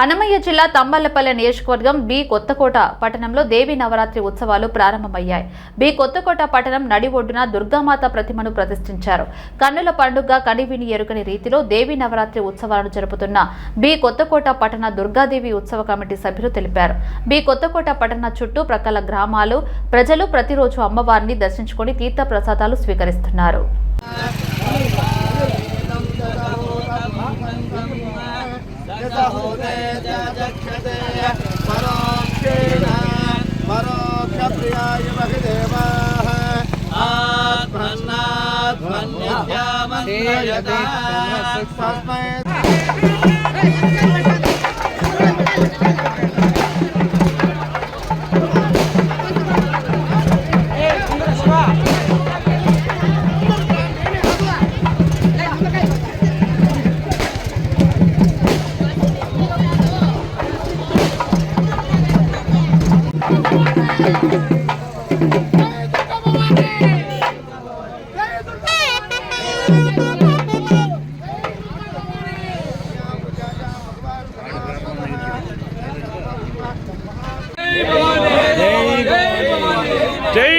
అన్నమయ్య జిల్లా తంబళ్ళపల్లె నియోజకవర్గం బి కొత్తకోట పట్టణంలో దేవి నవరాత్రి ఉత్సవాలు ప్రారంభమయ్యాయి. బి కొత్తకోట పట్టణం నడి ఒడ్డున దుర్గామాత ప్రతిమను ప్రతిష్ఠించారు. కన్నుల పండుగ కనివిని ఎరుకని రీతిలో దేవి నవరాత్రి ఉత్సవాలను జరుపుతున్న బి కొత్తకోట పట్టణ దుర్గాదేవి ఉత్సవ కమిటీ సభ్యులు తెలిపారు. బి కొత్తకోట పట్టణ చుట్టూ ప్రక్కల గ్రామాలు ప్రజలు ప్రతిరోజు అమ్మవారిని దర్శించుకొని తీర్థ ప్రసాదాలు స్వీకరిస్తున్నారు. ఆత్మన్నాత్మన్యస్మై జై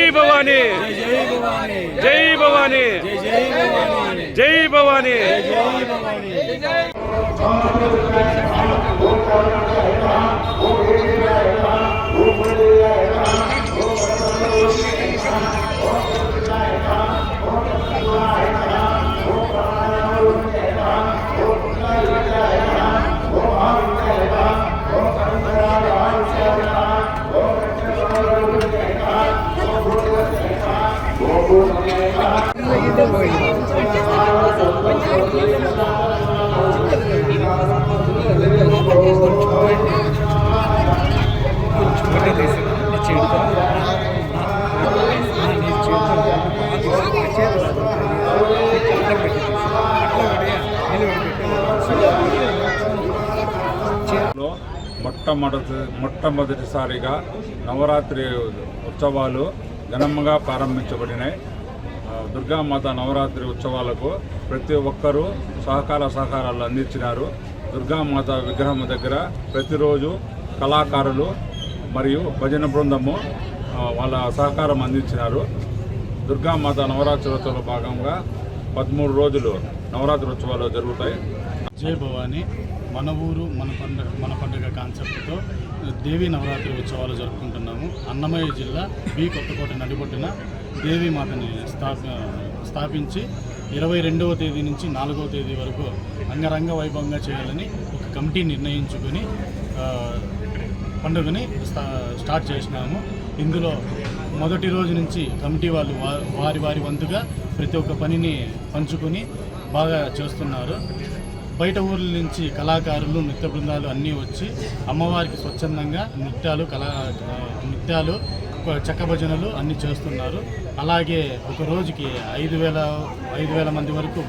భవానీ. జై భవానీ. జై భవానీ. మొట్టమొదటి మొట్టమొదటిసారిగా నవరాత్రి ఉత్సవాలు ఘనంగా ప్రారంభించబడినాయి. దుర్గామాత నవరాత్రి ఉత్సవాలకు ప్రతి ఒక్కరూ సహకార సహకారాలు అందించినారు. దుర్గామాత విగ్రహం దగ్గర ప్రతిరోజు కళాకారులు మరియు భజన బృందము వాళ్ళ సహకారం అందించినారు. దుర్గామాత నవరాత్రి ఉత్సవంలో భాగంగా పదమూడు రోజులు నవరాత్రి ఉత్సవాలు జరుగుతాయి. జై భవాని. మన ఊరు మన పండుగ మన పండుగ కాన్సెప్ట్తో దేవి నవరాత్రి ఉత్సవాలు జరుపుకుంటున్నాము. అన్నమయ్య జిల్లా బి కొత్తకోట నడిబొడ్డున దేవి మాతని స్థాపించి ఇరవై రెండవ తేదీ నుంచి నాలుగవ తేదీ వరకు అంగరంగ వైభవంగా చేయాలని ఒక కమిటీ నిర్ణయించుకొని పండుగని స్టార్ట్ చేసినాము. ఇందులో మొదటి రోజు నుంచి కమిటీ వాళ్ళు వారి వారి వంతుగా ప్రతి ఒక్క పనిని పంచుకొని బాగా చేస్తున్నారు. బయట ఊర్ల నుంచి కళాకారులు నృత్య బృందాలు అన్నీ వచ్చి అమ్మవారికి స్వచ్ఛందంగా నృత్యాలు కళా నృత్యాలు చెక్క భజనలు అన్నీ చేస్తున్నారు. అలాగే ఒక రోజుకి ఐదు వేల ఐదు వేల మంది వరకు